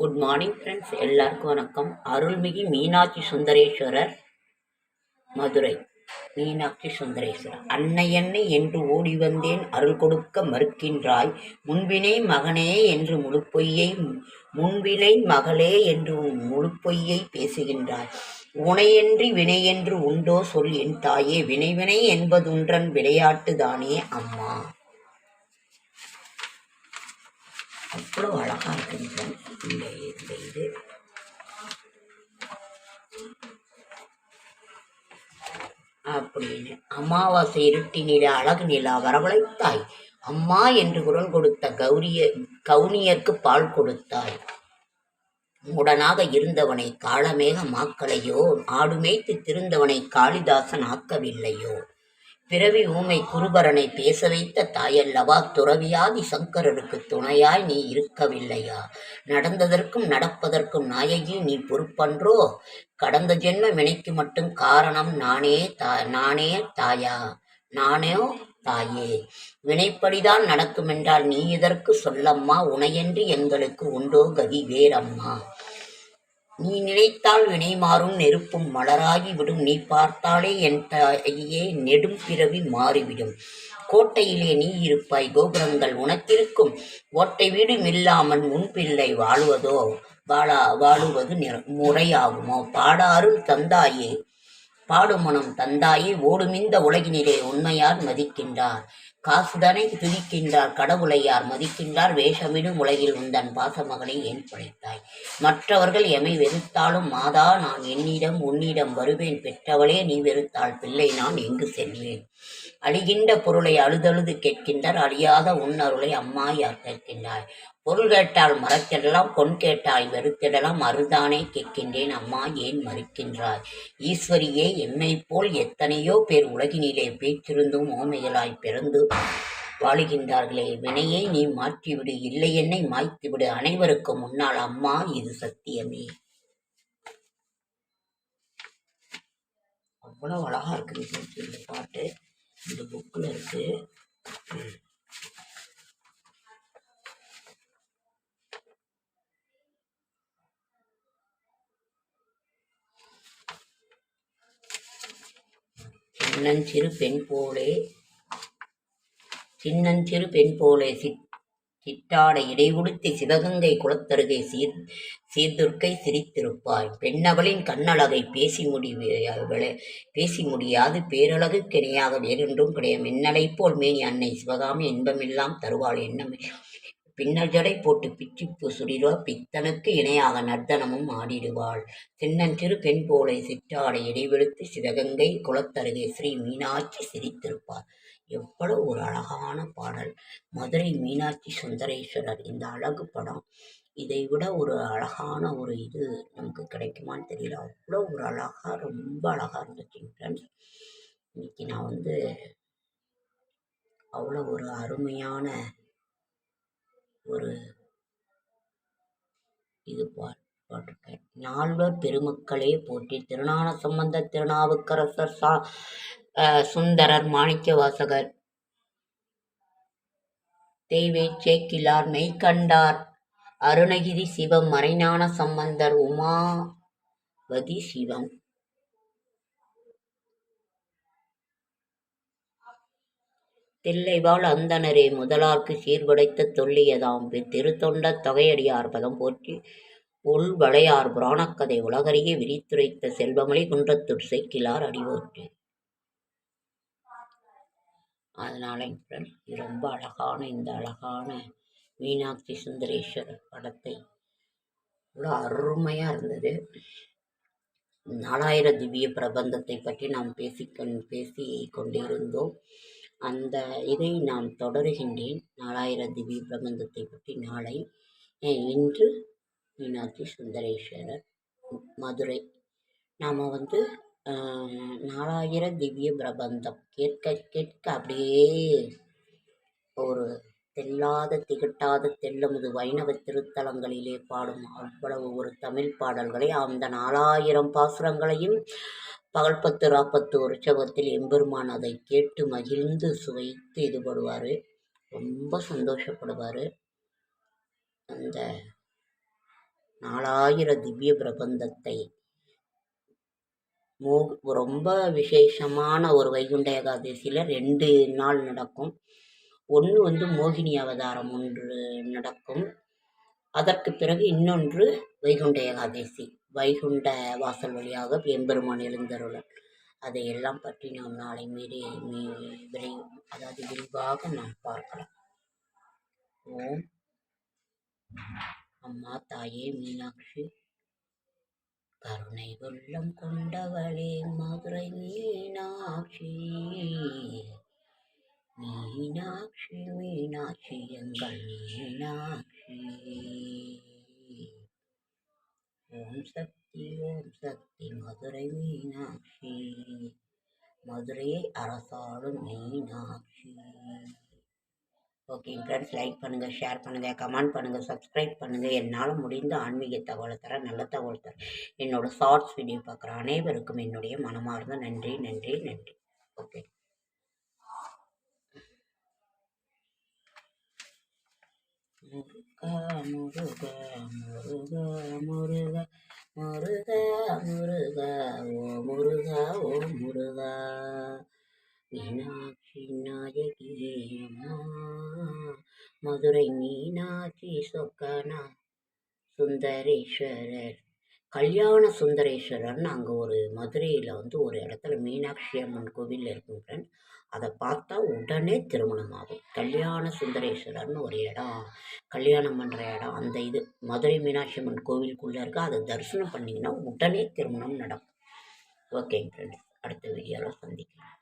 Good morning friends எல்லாருக்கும் வணக்கம். அருள்மிகு மீனாட்சி சுந்தரேஸ்வரர் மதுரை. மீனாட்சி சுந்தரேஸ்வரர். அன்னை அன்னை என்று ஓடி வந்தேன் அருள் கொடுக்க மறுக்கின்றாய். முன்வினை மகனே என்று முழுப்பொய்யை முன்வினை மகளே என்று முழுப்பொய்யை பேசுகின்றாய். உனையன்றி வினையென்று உண்டோ சொல் என் தாயே வினைவினை என்பதுன்றன் விளையாட்டு தானே அம்மா. அவ்வளோ அழகாக இருக்குங்க. இந்த இந்த இது. அப்படின்னு அமாவாசை இருட்டி நிலா அழகு நிலா வரவழைத்தாய். அம்மா என்று குரல் கொடுத்த கௌரிய கவுனியர்க்கு பால் கொடுத்தாய். உடனாக இருந்தவனை காலமேக மாக்களையோ ஆடு மேய்த்து திருந்தவனை காளிதாசன் ஆக்கவில்லையோ? பிறவி ஊமை குருபரனை பேச வைத்த தாயல்லவா துறவியாதி சங்கரனுக்கு துணையாய் நீ இருக்கவில்லையா? நடந்ததற்கும் நடப்பதற்கும் நாயகி நீ பொறுப்பன்றோ? கடந்த ஜென்ம வினைக்கு மட்டும் காரணம் நானே தா நானே தாயா? நானே தாயே? வினைப்படிதான் நடக்குமென்றால் நீ இதற்கு சொல்லம்மா? உனையன்றி எங்களுக்கு உண்டோ கதி வேறம்மா? நீ நினைத்தால் வினை மாறும் நெருப்பும் மலராகி விடும். நீ பார்த்தாலே என் தாயே நெடும் பிறவி மாறிவிடும். கோட்டையிலே நீ இருப்பாய் கோபுரங்கள் உனக்கிருக்கும். ஓட்டை வீடும் இல்லாமல் உன் பிள்ளை வாழ்வதோ வாழா வாழுவது முறையாகுமோ? பாடாரும் தந்தாயே பாடுமனம் தந்தாயே ஓடுமிந்த உலகினிலே உண்மையார் மதிக்கின்றார். காசுதனை துதிக்கின்றார் கடவுளை யார் மதிக்கின்றார்? வேஷமிடும் உலகில் உந்தன் பாசமகனை ஏன் படைத்தாய்? மற்றவர்கள் எமை வெறுத்தாலும் மாதா நான் என்னிடம் உன்னிடம் வருவேன் பெற்றவளே நீ வெறுத்தாள் பிள்ளை நான் எங்கு செல்வேன்? அழிகின்ற பொருளை அழுதழுது கேட்கின்றார். அழியாத உன்னருளை அம்மா யார் கேட்கின்றாய் பொருள் கேட்டால் மறத்திடலாம் பொன் கேட்டால் வெறுத்திடலாம். அருதானே கேட்கின்றேன் அம்மா ஏன் மறுக்கின்றாய்? ஈஸ்வரியே எம்மை போல் எத்தனையோ பேர் உலகினிலே பேச்சிருந்தும் ஓமைகளாய் பிறந்து வாழுகின்றார்களே. வினையை நீ மாற்றிவிடு இல்லை என்னை மாய்த்துவிடு. அனைவருக்கும் முன்னால் அம்மா இது சத்தியமே. அவ்வளோ அழகா இருக்குது இந்த பாட்டு. இந்த புக்கில் இருக்கு. சின்னஞ்சிறு பெண் போலே சின்னஞ்சிறு பெண் போலே சித் சிட்டாடை இடைவுடுத்தி சிவகங்கை குளத்தருகே சீர் சீர்துர்க்கை சிரித்திருப்பாய். பெண்ணவளின் கண்ணழகை பேசி முடி பேசி முடியாது. பேரழகு கிணையாக வேறென்றும் கிடையாது. மின்னலை போல் மேனி அன்னை சிவகாமி இன்பமெல்லாம் தருவாள் எண்ணமே பின்னல் ஜடை போட்டு பிச்சிப்பு சுடிடுவா பித்தனுக்கு இணையாக நர்த்தனமும் ஆடிடுவாள். சின்னஞ்சிறு பெண் போலை சிற்றாடை இடைவெளுத்து சிவகங்கை குளத்தருகே ஸ்ரீ மீனாட்சி சிரித்திருப்பார் எவ்வளவு ஒரு அழகான பாடல். மதுரை மீனாட்சி சுந்தரேஸ்வரர். இந்த அழகு படம் இதை விட ஒரு அழகான ஒரு இது நமக்கு கிடைக்குமான்னு தெரியல. அவ்வளோ ஒரு அழகாக ரொம்ப அழகாக இருந்துச்சு ஃப்ரெண்ட்ஸ் இன்னைக்கு நான் வந்து அவ்வளோ ஒரு அருமையான ஒரு இது போட்டிருக்கேன். நால்வர் பெருமக்களே போற்றி திருநான சம்பந்த திருநாவுக்கரசர் சா சுந்தரர் மாணிக்க வாசகர் தெய்வே சேக்கிலார் மெய்கண்டார். அருணகிரி சிவம் மறைஞான சம்பந்தர் உமாவதி சிவம். தில்லைவாள் அந்தனரே முதலார்க்கு சீர்படைத்த தொல்லியதாம். திருத்தொண்ட தொகையடியார் பதம் போற்றி உள் வளையார் புராணக்கதை உலகறிய விரித்துரைத்த செல்வமொழி குன்றத்துர் செய்கிலார் அடிவோற்று அதனால ரொம்ப அழகான இந்த அழகான மீனாட்சி சுந்தரேஸ்வரர் படத்தை அவ்வளோ அருமையாக இருந்தது. நாலாயிர திவ்ய பிரபந்தத்தை பற்றி நாம் பேசிக்கொண் பேசி கொண்டிருந்தோம். அந்த இதை நான் தொடருகின்றேன். நாலாயிர திவ்ய பிரபந்தத்தை பற்றி நாளை இன்று மீனாட்சி சுந்தரேஸ்வரர் மதுரை. நாம் வந்து நாலாயிர திவ்ய பிரபந்தம். கேட்க கேட்க அப்படியே ஒரு தெல்லாத திகட்டாத தெல்லமுது வைணவ திருத்தலங்களிலே பாடும் அவ்வளவு ஒரு தமிழ் பாடல்களை அந்த நாலாயிரம் பாசுரங்களையும் பகல் பத்து ராப்பத்து உற்சவத்தில் எம்பெருமான் அதை கேட்டு மகிழ்ந்து சுவைத்து இதுபடுவார் ரொம்ப சந்தோஷப்படுவார். அந்த நாலாயிர திவ்ய பிரபந்தத்தை மோ ரொம்ப விசேஷமான ஒரு வைகுண்ட ஏகாதசியில் ரெண்டு நாள் நடக்கும். ஒன்று வந்து மோகினி அவதாரம் ஒன்று நடக்கும். அதற்கு பிறகு இன்னொன்று வைகுண்ட ஏகாதசி. வைகுண்ட வாசல் வழியாக எம்பெருமான் எழுந்தருளன் அதையெல்லாம் பற்றி நாம் நாளை மீறி மீ விரை அதாவது விரிவாக நாம் பார்க்கலாம். ஓம் அம்மா தாயே மீனாட்சி. கருணை உள்ளம் கொண்டவளே மதுரை மீனாட்சி. மீனாட்சி மீனாட்சி எங்கள் மீனாட்சி. ஓம் சக்தி ஓம் சக்தி மதுரை மீனாட்சி. மதுரையை அரசாளும் மீனாட்சி. ஓகே ஃப்ரெண்ட்ஸ் லைக் பண்ணுங்கள் ஷேர் பண்ணுங்கள் கமெண்ட் பண்ணுங்கள் சப்ஸ்கிரைப் பண்ணுங்கள் என்னால் முடிந்த ஆன்மீக தகவலை தர நல்ல தகவல் தர என்னோடய ஷார்ட்ஸ் வீடியோ பார்க்குற அனைவருக்கும் என்னுடைய மனமார்ந்த நன்றி நன்றி நன்றி. ஓகே முருகா முருகா முருகா முருகா முருகா முருகா ஓ முருகா ஓ முருகா. மீனாட்சி நாயகி மதுரை மீனாட்சி சொக்கனா சுந்தரேஸ்வரர் கல்யாண சுந்தரேஸ்வரர்னு அங்கே ஒரு மதுரையில் வந்து ஒரு இடத்துல மீனாட்சி அம்மன் கோவில் இருக்கும் ஃப்ரெண்ட் அதை பார்த்தா உடனே திருமணம் ஆகும் கல்யாண சுந்தரேஸ்வரர்னு ஒரு இடம் கல்யாணம் பண்ணுற இடம் அந்த இது. மதுரை மீனாட்சி அம்மன் கோவிலுக்குள்ளே இருக்க. அதை தரிசனம் பண்ணிங்கன்னா உடனே திருமணம் நடக்கும். ஓகேங்க ஃப்ரெண்ட்ஸ் அடுத்த வீடியோவில் சந்திக்கலாம்.